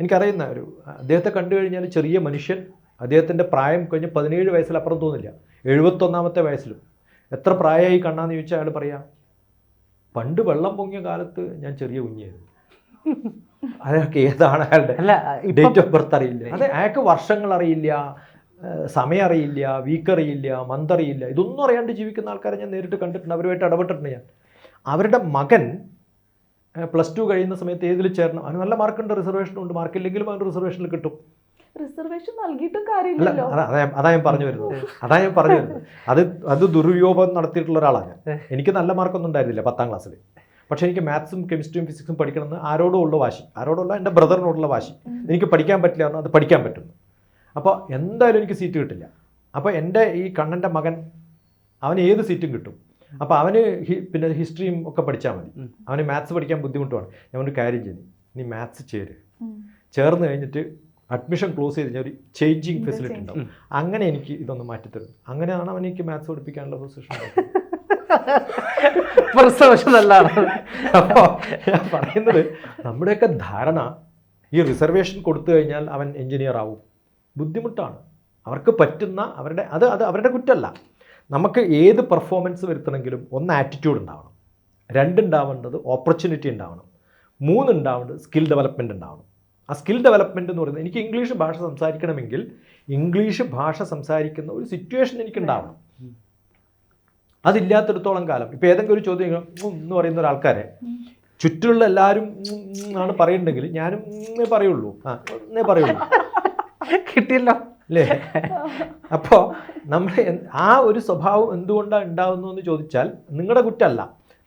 എനിക്കറിയുന്ന ഒരു അദ്ദേഹത്തെ കണ്ടു കഴിഞ്ഞാൽ ചെറിയ മനുഷ്യൻ അദ്ദേഹത്തിന്റെ പ്രായം കഴിഞ്ഞ് പതിനേഴ് വയസ്സിലപ്പുറം തോന്നില്ല. എഴുപത്തൊന്നാമത്തെ വയസ്സിലും. എത്ര പ്രായമായി കണ്ണാന്ന് ചോദിച്ചാൽ അയാൾ പറയാം പണ്ട് വെള്ളം പൊങ്ങിയ കാലത്ത് ഞാൻ ചെറിയ കുഞ്ഞായിരുന്നു. അയാൾക്ക് ഏതാണ് അയാളുടെ അല്ല ഡേറ്റ് ഓഫ് ബർത്ത് അറിയില്ല. അതെ അയാൾക്ക് വർഷങ്ങൾ അറിയില്ല സമയം അറിയില്ല വീക്ക് അറിയില്ല മന്ത് അറിയില്ല. ഇതൊന്നും അറിയാണ്ട് ജീവിക്കുന്ന ആൾക്കാരെ ഞാൻ നേരിട്ട് കണ്ടിട്ടുണ്ട്. അവരുമായിട്ട് ഇടപെട്ടിട്ടുണ്ട് ഞാൻ. അവരുടെ മകൻ പ്ലസ് ടു കഴിയുന്ന സമയത്ത് ഏതിൽ ചേരണം? അവന് നല്ല മാർക്കുണ്ട് റിസർവേഷൻ ഉണ്ട്. മാർക്കില്ലെങ്കിലും അവന് റിസർവേഷനിൽ കിട്ടും. റിസർവേഷൻ നൽകിയിട്ടും കാര്യമില്ലല്ലോ. അതാ ഞാൻ- പറഞ്ഞു വരുന്നത്. അതാ ഞാൻ പറഞ്ഞു വരുന്നത്. അത് അത് ദുർവിയോഗം നടത്തിയിട്ടുള്ള ഒരാളാണ് ഞാൻ. എനിക്ക് നല്ല മാർക്കൊന്നും ഉണ്ടായിരുന്നില്ല പത്താം ക്ലാസ്സിൽ പക്ഷേ എനിക്ക് മാത്സും കെമിസ്ട്രിയും ഫിസിക്സും പഠിക്കണമെന്ന് ആരോടും ഉള്ള വാശി. ആരോടുള്ള? എന്റെ ബ്രദറിനോടുള്ള വാശി. എനിക്ക് പഠിക്കാൻ പറ്റില്ല എന്ന് അത് പഠിക്കാൻ പറ്റുന്നു. അപ്പോൾ എന്തായാലും എനിക്ക് സീറ്റ് കിട്ടില്ല. അപ്പോൾ എന്റെ ഈ കണ്ണന്റെ മകൻ അവന് ഏത് സീറ്റും കിട്ടും? അപ്പോൾ അവന് പിന്നെ ഹിസ്റ്ററിയും ഒക്കെ പഠിച്ചാൽ മതി. അവന് മാത്സ് പഠിക്കാൻ ബുദ്ധിമുട്ടുമാണ് ഞാൻ ഒരു കാര്യം ചെയ്തു നീ മാത്സ് ചേര്. ചേർന്ന് കഴിഞ്ഞിട്ട് അഡ്മിഷൻ ക്ലോസ് ചെയ്ത് കഴിഞ്ഞാൽ ഒരു ചേഞ്ചിങ് ഫെസിലിറ്റി. ഉണ്ടാവും. അങ്ങനെ എനിക്ക് ഇതൊന്ന് മാറ്റിത്തരും അങ്ങനെയാണ് അവൻ എനിക്ക് മാത്സ് പഠിപ്പിക്കാനുള്ള പൊസിഷൻ അപ്പോൾ ഞാൻ പറയുന്നത് നമ്മുടെയൊക്കെ ധാരണ ഈ റിസർവേഷൻ കൊടുത്തു കഴിഞ്ഞാൽ അവൻ എഞ്ചിനീയർ ആവും. ബുദ്ധിമുട്ടാണ്. അവർക്ക് പറ്റുന്ന അവരുടെ അത് അത് അവരുടെ കുറ്റമല്ല നമുക്ക് ഏത് പെർഫോമൻസ് വരുത്തണമെങ്കിലും ഒന്ന് ആറ്റിറ്റ്യൂഡ് ഉണ്ടാവണം. രണ്ടുണ്ടാവേണ്ടത് ഓപ്പർച്യൂണിറ്റി ഉണ്ടാവണം. മൂന്നുണ്ടാവേണ്ടത് സ്കിൽ ഡെവലപ്മെന്റ് ഉണ്ടാവണം. ആ സ്കിൽ ഡെവലപ്മെന്റ് എന്ന് പറയുന്നത് എനിക്ക് ഇംഗ്ലീഷ് ഭാഷ സംസാരിക്കണമെങ്കിൽ ഇംഗ്ലീഷ് ഭാഷ സംസാരിക്കുന്ന ഒരു സിറ്റുവേഷൻ എനിക്കുണ്ടാവണം അതില്ലാത്തടത്തോളം കാലം. ഇപ്പോൾ ഏതെങ്കിലും ഒരു ചോദ്യം എന്ന് പറയുന്ന ഒരാൾക്കാരെ ചുറ്റുമുള്ള എല്ലാവരും ആണ് പറയുന്നുണ്ടെങ്കിൽ ഞാനും പറയുള്ളൂ. ആ എന്നേ പറയുള്ളൂ. കിട്ടിയല്ലോ. അല്ലേ? അപ്പോൾ നമ്മൾ ആ ഒരു സ്വഭാവം എന്തുകൊണ്ടാണ് ഉണ്ടാകുന്നു എന്ന് ചോദിച്ചാൽ നിങ്ങളുടെ കുറ്റമല്ല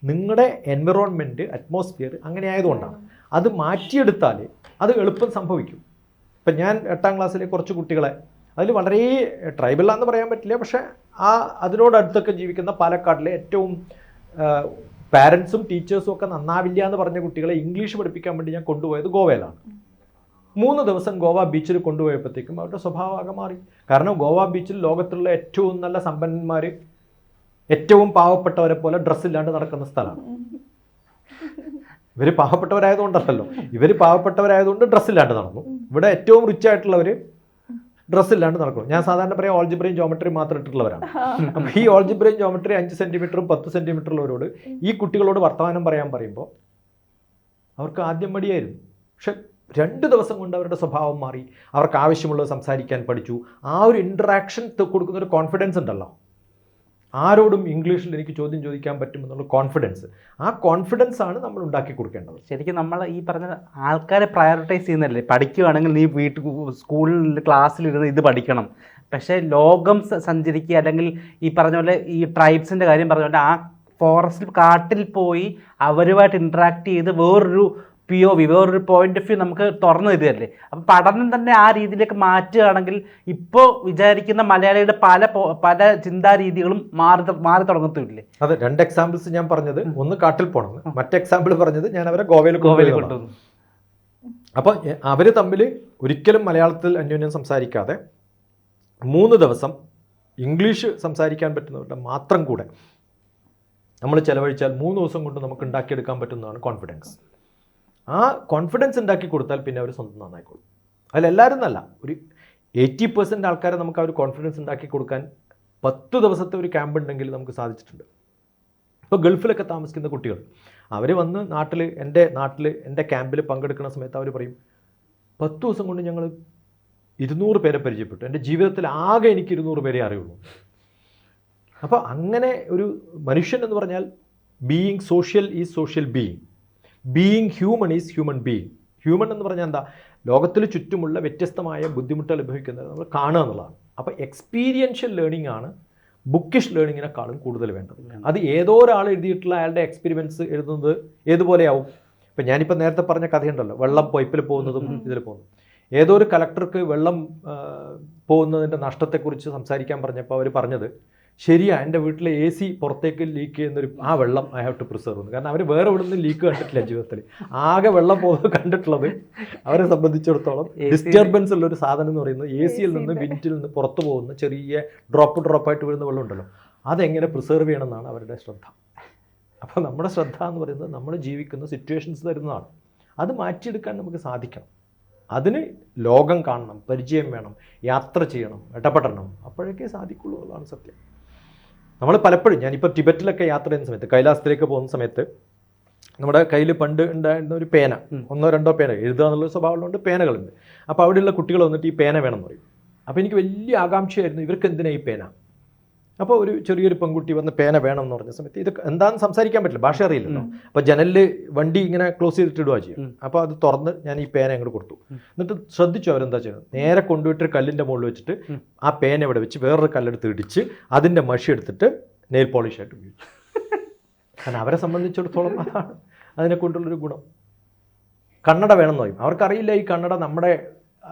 നിങ്ങളുടെ എൻവിറോൺമെന്റ് അറ്റ്മോസ്ഫിയർ അങ്ങനെ ആയതുകൊണ്ടാണ്. അത് മാറ്റിയെടുത്താൽ അത് എളുപ്പം സംഭവിക്കും. ഇപ്പം ഞാൻ എട്ടാം ക്ലാസ്സിലെ കുറച്ച് കുട്ടികളെ അതിൽ വളരെ ട്രൈബലാന്ന് പറയാൻ പറ്റില്ല പക്ഷേ ആ അതിനോടടുത്തൊക്കെ ജീവിക്കുന്ന പാലക്കാട്ടിലെ ഏറ്റവും പാരൻസും ടീച്ചേഴ്സും ഒക്കെ നന്നാവില്ല എന്ന് പറഞ്ഞ കുട്ടികളെ ഇംഗ്ലീഷ് പഠിപ്പിക്കാൻ വേണ്ടി ഞാൻ കൊണ്ടുപോയത് ഗോവയിലാണ്. മൂന്ന് ദിവസം ഗോവ ബീച്ചിൽ കൊണ്ടുപോയപ്പോഴത്തേക്കും അവരുടെ സ്വഭാവം ആകെ മാറി. കാരണം ഗോവ ബീച്ചിൽ ലോകത്തുള്ള ഏറ്റവും നല്ല സമ്പന്നന്മാർ ഏറ്റവും പാവപ്പെട്ടവരെ പോലെ ഡ്രസ്സില്ലാണ്ട് നടക്കുന്ന സ്ഥലമാണ്. ഇവർ പാവപ്പെട്ടവരായതുകൊണ്ടല്ലോ ഇവർ പാവപ്പെട്ടവരായതുകൊണ്ട് ഡ്രസ്സില്ലാണ്ട് നടന്നു. ഇവിടെ ഏറ്റവും റിച്ച് ആയിട്ടുള്ളവർ ഡ്രസ്സില്ലാണ്ട് നടക്കുന്നു. ഞാൻ സാധാരണ പറയാം ഓൾജിബ്രയും ജോമെട്രിയും മാത്രം ഇട്ടിട്ടുള്ളവരാണ്. അപ്പോൾ ഈ ഓൾജിബ്രയും ജോമെട്രി അഞ്ച് സെന്റിമീറ്ററും പത്ത് സെന്റിമീറ്ററുള്ളവരോട് ഈ കുട്ടികളോട് വർത്തമാനം പറയാൻ പറയുമ്പോൾ അവർക്ക് ആദ്യം മടിയായിരുന്നു. പക്ഷെ രണ്ട് ദിവസം കൊണ്ട് അവരുടെ സ്വഭാവം മാറി. അവർക്ക് ആവശ്യമുള്ളത് സംസാരിക്കാൻ പഠിച്ചു. ആ ഒരു ഇൻട്രാക്ഷൻ കൊടുക്കുന്ന ഒരു കോൺഫിഡൻസ് ഉണ്ടല്ലോ. ആരോടും ഇംഗ്ലീഷിൽ എനിക്ക് ചോദ്യം ചോദിക്കാൻ പറ്റുമെന്നുള്ള കോൺഫിഡൻസ് ആ കോൺഫിഡൻസ് ആണ് നമ്മൾ ഉണ്ടാക്കി കൊടുക്കേണ്ടത്. ശരിക്കും നമ്മൾ ഈ പറഞ്ഞ ആൾക്കാരെ പ്രയോറിറ്റൈസ് ചെയ്യുന്നതല്ലേ? പഠിക്കുകയാണെങ്കിൽ നീ വീട്ടിൽ സ്കൂളിൽ ക്ലാസ്സിലിരുന്ന് ഇത് പഠിക്കണം. പക്ഷേ ലോകം സഞ്ചരിക്കുക അല്ലെങ്കിൽ ഈ പറഞ്ഞ പോലെ ഈ ട്രൈബ്സിന്റെ കാര്യം പറഞ്ഞ പോലെ ആ ഫോറസ്റ്റിൽ കാട്ടിൽ പോയി അവരുമായിട്ട് ഇൻട്രാക്ട് ചെയ്ത് വേറൊരു പി ഒ വി വേറൊരു പോയിന്റ് ഓഫ് വ്യൂ നമുക്ക് തുറന്നു തരുമല്ലേ അപ്പം പഠനം തന്നെ ആ രീതിയിലേക്ക് മാറ്റുകയാണെങ്കിൽ ഇപ്പോൾ വിചാരിക്കുന്ന മലയാളിയുടെ പല പല ചിന്താ രീതികളും മാറി മാറി തുടങ്ങത്തില്ലേ അതെ രണ്ട് എക്സാമ്പിൾസ് ഞാൻ പറഞ്ഞത്. ഒന്ന് കാട്ടിൽ പോകണം മറ്റേ എക്സാമ്പിൾ പറഞ്ഞത് ഞാൻ അവരെ ഗോവയിൽ ഗോവയിൽ കൊണ്ടുവന്നു. അപ്പോൾ അവർ തമ്മിൽ ഒരിക്കലും മലയാളത്തിൽ അന്യോന്യം സംസാരിക്കാതെ മൂന്ന് ദിവസം ഇംഗ്ലീഷ് സംസാരിക്കാൻ പറ്റുന്നവരുടെ മാത്രം കൂടെ നമ്മൾ ചിലവഴിച്ചാൽ മൂന്ന് ദിവസം കൊണ്ട് നമുക്ക് ഉണ്ടാക്കിയെടുക്കാൻ പറ്റുന്നതാണ് കോൺഫിഡൻസ് ആ കോൺഫിഡൻസ് ഉണ്ടാക്കി കൊടുത്താൽ പിന്നെ അവർ സ്വന്തം നന്നായിക്കോളും. അതിലെല്ലാവരും നല്ല. ഒരു എയ്റ്റി പെർസെന്റ് ആൾക്കാരെ നമുക്ക് ആ ഒരു കോൺഫിഡൻസ് ഉണ്ടാക്കി കൊടുക്കാൻ പത്ത് ദിവസത്തെ ഒരു ക്യാമ്പ് ഉണ്ടെങ്കിൽ നമുക്ക് സാധിച്ചിട്ടുണ്ട്. ഇപ്പോൾ ഗൾഫിലൊക്കെ താമസിക്കുന്ന കുട്ടികൾ അവർ വന്ന് നാട്ടിൽ എന്റെ നാട്ടിൽ എന്റെ ക്യാമ്പിൽ പങ്കെടുക്കുന്ന സമയത്ത് അവർ പറയും പത്ത് ദിവസം കൊണ്ട് ഞങ്ങൾ ഇരുന്നൂറ് പേരെ പരിചയപ്പെട്ടു. എന്റെ ജീവിതത്തിൽ ആകെ എനിക്ക് ഇരുന്നൂറ് പേരെ അറിയുള്ളൂ. അപ്പോൾ അങ്ങനെ ഒരു മനുഷ്യൻ എന്ന് പറഞ്ഞാൽ being social is social being being human is human being human എന്ന് പറഞ്ഞാൽ എന്താ? ലോകത്തിൽ ചുറ്റുമുള്ള വ്യത്യസ്തമായ ബുദ്ധിമുട്ടുകൾ അനുഭവിക്കുന്നത് നമ്മൾ കാണുക എന്നുള്ളതാണ്. അപ്പോൾ എക്സ്പീരിയൻഷ്യൽ ലേണിംഗ് ആണ് ബുക്കിഷ് ലേണിങ്ങിനെക്കാളും കൂടുതൽ വേണ്ടത്. അത് ഏതോ ഒരാൾ എഴുതിയിട്ടുള്ള അയാളുടെ എക്സ്പീരിയൻസ് എഴുതുന്നത് ഏതുപോലെയാവും? ഇപ്പം ഞാനിപ്പോൾ നേരത്തെ പറഞ്ഞ കഥയുണ്ടല്ലോ വെള്ളം പൈപ്പിൽ പോകുന്നതും ഇതിൽ പോകുന്നതും. ഏതോ ഒരു കലക്ടർക്ക് വെള്ളം പോകുന്നതിന്റെ നഷ്ടത്തെക്കുറിച്ച് സംസാരിക്കാൻ പറഞ്ഞപ്പോൾ അവർ പറഞ്ഞത് ശരിയാ എന്റെ വീട്ടിലെ എ സി പുറത്തേക്ക് ലീക്ക് ചെയ്യുന്നൊരു ആ വെള്ളം ഐ ഹാവ് ടു പ്രിസർവ് കാരണം അവർ വേറെ ഇവിടെ നിന്ന് ലീക്ക് കണ്ടിട്ടില്ല ജീവിതത്തിൽ. ആകെ വെള്ളം പോകുന്നത് കണ്ടിട്ടുള്ളത് അവരെ സംബന്ധിച്ചിടത്തോളം ഡിസ്റ്റർബൻസ് ഉള്ള ഒരു സാധനം എന്ന് പറയുന്നത് എ സിയിൽ നിന്ന് വിന്റിൽ നിന്ന് പുറത്തു പോകുന്ന ചെറിയ ഡ്രോപ്പ് ഡ്രോപ്പായിട്ട് വരുന്ന വെള്ളം ഉണ്ടല്ലോ. അതെങ്ങനെ പ്രിസർവ് ചെയ്യണമെന്നാണ് അവരുടെ ശ്രദ്ധ. അപ്പോൾ നമ്മുടെ ശ്രദ്ധ എന്ന് പറയുന്നത് നമ്മൾ ജീവിക്കുന്ന സിറ്റുവേഷൻസ് തരുന്നതാണ്. അത് മാറ്റിയെടുക്കാൻ നമുക്ക് സാധിക്കണം. അതിന് ലോകം കാണണം പരിചയം വേണം യാത്ര ചെയ്യണം ഇടപെടണം. അപ്പോഴേക്കേ സാധിക്കുള്ളൂ എന്നുള്ളതാണ് സത്യം. നമ്മൾ പലപ്പോഴും ഞാനിപ്പോൾ ടിബറ്റിലൊക്കെ യാത്ര ചെയ്യുന്ന സമയത്ത് കൈലാസത്തിലേക്ക് പോകുന്ന സമയത്ത് നമ്മുടെ കയ്യിൽ പണ്ട് ഉണ്ടായിരുന്ന ഒരു പേന ഒന്നോ രണ്ടോ പേന എഴുതുക എന്നുള്ള സ്വഭാവമുള്ളതുകൊണ്ട് പേനകളുണ്ട്. അപ്പോൾ അവിടെയുള്ള കുട്ടികൾ വന്നിട്ട് ഈ പേന വേണമെന്ന് പറയും. അപ്പോൾ എനിക്ക് വലിയ ആകാംക്ഷയായിരുന്നു ഇവർക്ക് എന്തിനാണ് ഈ പേന? അപ്പോൾ ഒരു ചെറിയൊരു പെൺകുട്ടി വന്ന് പേന വേണം എന്ന് പറഞ്ഞ സമയത്ത് ഇത് എന്താണെന്ന് സംസാരിക്കാൻ പറ്റില്ല ഭാഷ അറിയില്ലല്ലോ. അപ്പോൾ ജനലിൽ വണ്ടി ഇങ്ങനെ ക്ലോസ് ചെയ്തിട്ട് ഇടുക ചെയ്യും. അപ്പോൾ അത് തുറന്ന് ഞാൻ ഈ പേന അങ്ങോട്ട് കൊടുത്തു. എന്നിട്ട് ശ്രദ്ധിച്ചു അവരെന്താ ചെയ്യുന്നത്? നേരെ കൊണ്ടുപോയിട്ട് കല്ലിന്റെ മുകളിൽ വെച്ചിട്ട് ആ പേന ഇവിടെ വെച്ച് വേറൊരു കല്ലെടുത്ത് ഇടിച്ച് അതിന്റെ മഷി എടുത്തിട്ട് നെയിൽ പോളിഷ് ആയിട്ട് ഉപയോഗിച്ചു കാരണം അവരെ സംബന്ധിച്ചിടത്തോളം അതാണ് അതിനെ കൊണ്ടുള്ളൊരു ഗുണം. കണ്ണട വേണമെന്ന് പറയും. അവർക്കറിയില്ല ഈ കണ്ണട നമ്മുടെ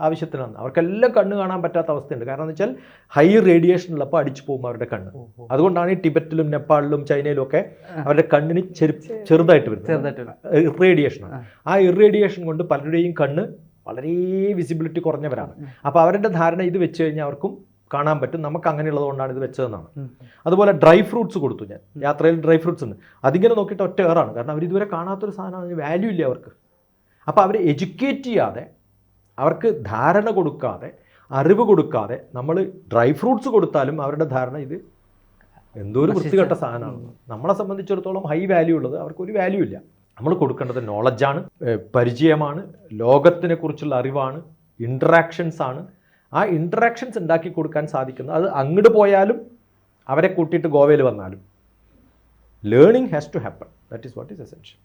ആവശ്യത്തിനാണ്. അവർക്കെല്ലാം കണ്ണ് കാണാൻ പറ്റാത്ത അവസ്ഥയുണ്ട്. കാരണം എന്ന് വെച്ചാൽ ഹൈ റേഡിയേഷൻ ഉള്ളപ്പോൾ അടിച്ചു പോകും അവരുടെ കണ്ണ്. അതുകൊണ്ടാണ് ഈ ടിബറ്റിലും നേപ്പാളിലും ചൈനയിലും ഒക്കെ അവരുടെ കണ്ണിന് ചെറു ചെറുതായിട്ട് വരുന്നത്. ഇറേഡിയേഷനാണ് ആ ഇറേഡിയേഷൻ കൊണ്ട് പലരുടെയും കണ്ണ് വളരെ വിസിബിലിറ്റി കുറഞ്ഞവരാണ്. അപ്പോൾ അവരുടെ ധാരണ ഇത് വെച്ച് കഴിഞ്ഞാൽ അവർക്കും കാണാൻ പറ്റും. നമുക്ക് അങ്ങനെയുള്ളത് കൊണ്ടാണ് ഇത് വെച്ചതെന്നാണ്. അതുപോലെ ഡ്രൈ ഫ്രൂട്ട്സ് കൊടുത്തു ഞാൻ. യാത്രയിൽ ഡ്രൈ ഫ്രൂട്ട്സ് ഉണ്ട്. അതിങ്ങനെ നോക്കിയിട്ട് ഒറ്റ ഏറാണ് കാരണം അവർ ഇതുവരെ കാണാത്തൊരു സാധനമാണ്. വാല്യൂ ഇല്ല അവർക്ക്. അപ്പോൾ അവരെ എഡ്യൂക്കേറ്റ് ചെയ്യാതെ അവർക്ക് ധാരണ കൊടുക്കാതെ അറിവ് കൊടുക്കാതെ നമ്മൾ ഡ്രൈ ഫ്രൂട്ട്സ് കൊടുത്താലും അവരുടെ ധാരണ ഇത് എന്തോ ഒരു വൃത്തികെട്ട സാധനമാണ്. നമ്മളെ സംബന്ധിച്ചിടത്തോളം ഹൈ വാല്യൂ ഉള്ളത് അവർക്ക് ഒരു വാല്യൂ ഇല്ല. നമ്മൾ കൊടുക്കേണ്ടത് നോളജാണ് പരിചയമാണ് ലോകത്തിനെ കുറിച്ചുള്ള അറിവാണ് ഇൻട്രാക്ഷൻസ് ആണ്. ആ ഇൻട്രാക്ഷൻസ് ഉണ്ടാക്കി കൊടുക്കാൻ സാധിക്കുന്നത്. അത് അങ്ങോട്ട് പോയാലും അവരെ കൂട്ടിയിട്ട് ഗോവയിൽ വന്നാലും. Learning has to happen that is what is essential